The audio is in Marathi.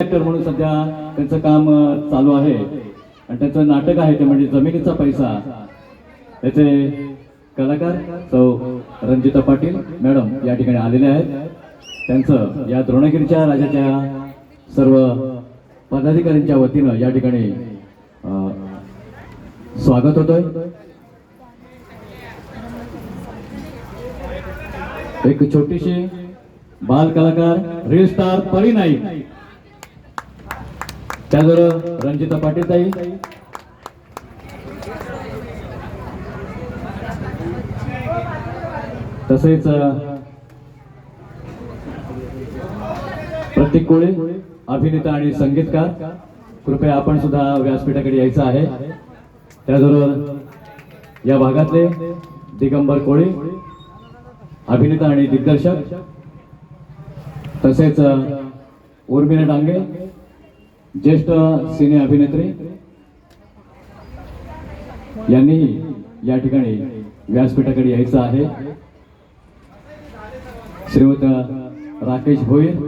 ऍक्टर म्हणून सध्या त्यांचं काम चालू आहे. आणि त्यांचं नाटक आहे ते म्हणजे जमिनीचा पैसा. त्याचे कलाकार सौ रंजिता पाटील मॅडम या ठिकाणी आलेले आहेत. त्यांचं या द्रोणगिरीच्या राजाच्या सर्व पदाधिकाऱ्यांच्या वतीनं या ठिकाणी स्वागत होतोय. एक छोटीशी बाल कलाकार रील स्टार परी नाईक. त्याचबरोबर रंजिता पाटील ताई. तसेच प्रतीक कोळे अभिनेता आणि संगीतकार. कृपया आपण सुद्धा व्यासपीठाकडे यायचं आहे. त्याचबरोबर या भागातले दिगंबर कोळे अभिनेता आणि दिग्दर्शक. तसेच उर्मिला डांगे ज्येष्ठ सिने अभिनेत्री यांनीही या ठिकाणी व्यासपीठाकडे यायचं आहे. श्रीयुत राकेश भोईर